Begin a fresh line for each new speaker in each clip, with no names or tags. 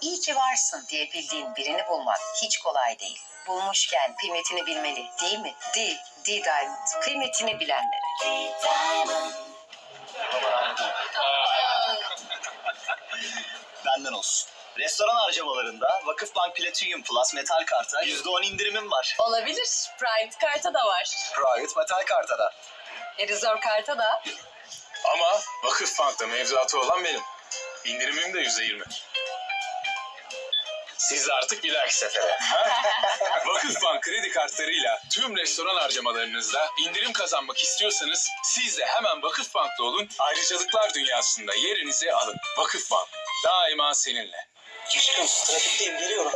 İyi ki varsın diye bildiğin birini bulmak hiç kolay değil. Bulmuşken kıymetini bilmeli değil mi? D, D Diamond. Kıymetini bilenlere.
Benden olsun. Restoran harcamalarında Vakıfbank Platinum Plus metal karta %10 indirimim var.
Olabilir. Private karta da var.
Private metal karta da.
E, Reserve karta da.
Ama Vakıfbank'ta mevduatı olan benim. İndirimim de yüzde yirmi. Siz de artık bir dahaki sefere. ha? Vakıfbank kredi kartlarıyla tüm restoran harcamalarınızda indirim kazanmak istiyorsanız siz de hemen Vakıfbank'ta olun. Ayrıcalıklar dünyasında yerinizi alın. Vakıfbank daima seninle.
Aşkım trafikteyim geliyorum.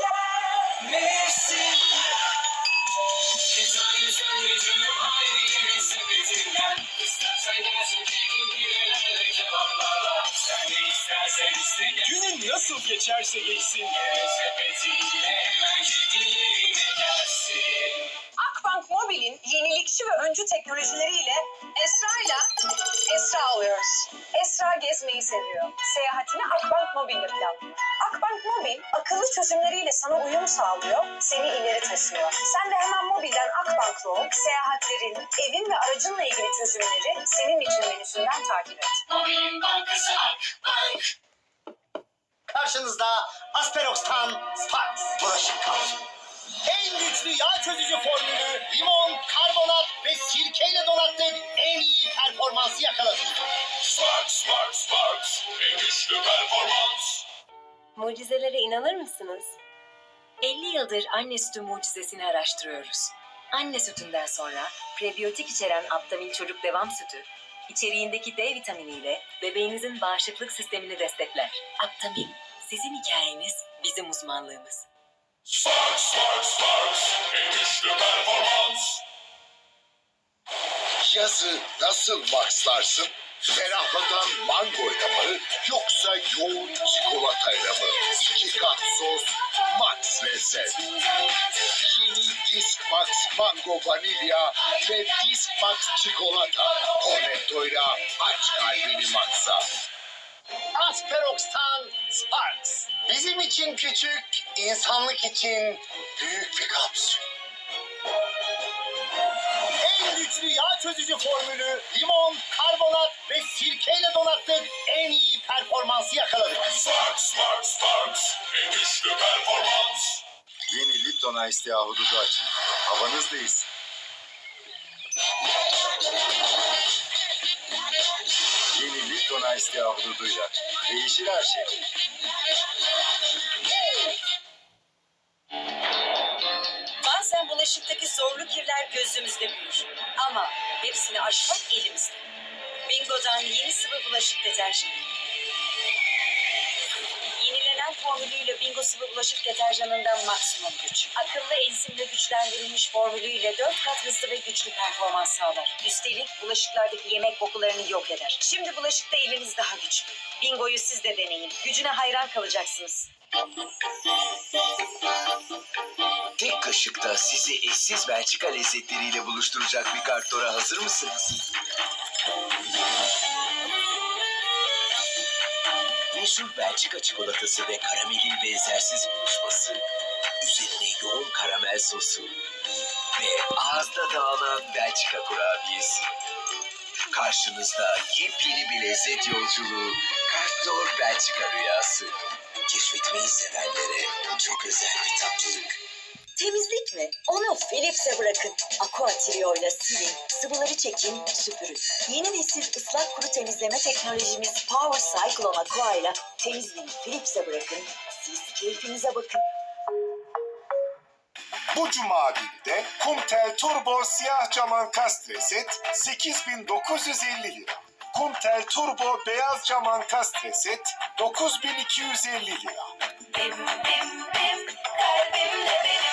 Günün nasıl geçerse geçsin.
Akbank Mobil'in yenilikçi ve öncü teknolojileriyle Esra'yla Esra oluyoruz. Esra gezmeyi seviyor. Seyahatini Akbank Mobil'le planlıyor. Akbank Mobil akıllı çözümleriyle sana uyum sağlıyor, seni ileri taşıyor. Sen de hemen mobilden Akbank'la ol, seyahatlerin, evin ve aracınla ilgili çözümleri senin için menüsünden takip et.
Karşınızda Asperox'tan Sparks bulaşık kapsülü. En güçlü yağ çözücü formülü limon, karbonat ve sirkeyle donattık en iyi performansı yakaladık.
Sparks, Sparks, Sparks. En güçlü performans.
Mucizelere inanır mısınız? 50 yıldır anne sütü mucizesini araştırıyoruz. Anne sütünden sonra prebiyotik içeren Aptamil Çocuk Devam Sütü, içeriğindeki D vitaminiyle bebeğinizin bağışıklık sistemini destekler. Aptamil, sizin hikayeniz, bizim uzmanlığımız.
Sparks, Sparks, Sparks. En güçlü performans.
Yazı nasıl maxlarsın? Ferahlatan mangoyla mı yoksa yoğun çikolatayla mı? İki kat sos, max lezzet. Yeni Disk Max Mango Vanilya ve Disk Max Çikolata. Cornetto'yla aç kalbini max'a.
Asperox'tan Sparks. Bizim için küçük, insanlık için büyük bir kapsül. En güçlü yağ çözücü formülü limon, karbonat ve sirkeyle donattık en iyi performansı yakaladık.
Sparks, Sparks, Sparks. En güçlü performans.
Yeni Lipton Ice Tea hududu açın. Havanız değilsin. Yeni Lipton Ice Tea hududuyla değişir her şey.
Bulaşıktaki zorlu kirler gözümüzde büyür. Ama hepsini aşmak elimizde. Bingo'dan yeni sıvı bulaşık deterjanı. Formülüyle Bingo sıvı bulaşık deterjanından maksimum güç. Akıllı enzimle güçlendirilmiş formülüyle 4 kat hızlı ve güçlü performans sağlar. Üstelik bulaşıklardaki yemek kokularını yok eder. Şimdi bulaşıkta eliniz daha güçlü. Bingo'yu siz de deneyin. Gücüne hayran kalacaksınız.
Tek kaşıkta sizi eşsiz Belçika lezzetleriyle buluşturacak bir kartora hazır mısınız? Meşhur Belçika çikolatası ve karamelin benzersiz buluşması, üzerine yoğun karamel sosu ve ağızda dağılan Belçika kurabiyesi. Karşınızda yepyeni bir lezzet yolculuğu, Kartor Belçika rüyası. Keşfetmeyi sevenlere çok özel bir tatlılık.
Mi? Onu Philips'e bırakın. Aqua Trio ile silin, sıvıları çekin, süpürün. Yeni nesil ıslak kuru temizleme teknolojimiz Power Cyclone Aqua ile temizliği Philips'e bırakın. Siz keyfinize bakın.
Bu cuma günü Kumtel Turbo Siyah Cam Kastre Set 8950 lira. Kumtel Turbo Beyaz Cam Kastre Set 9250 lira.
Bim bim bim kalbimle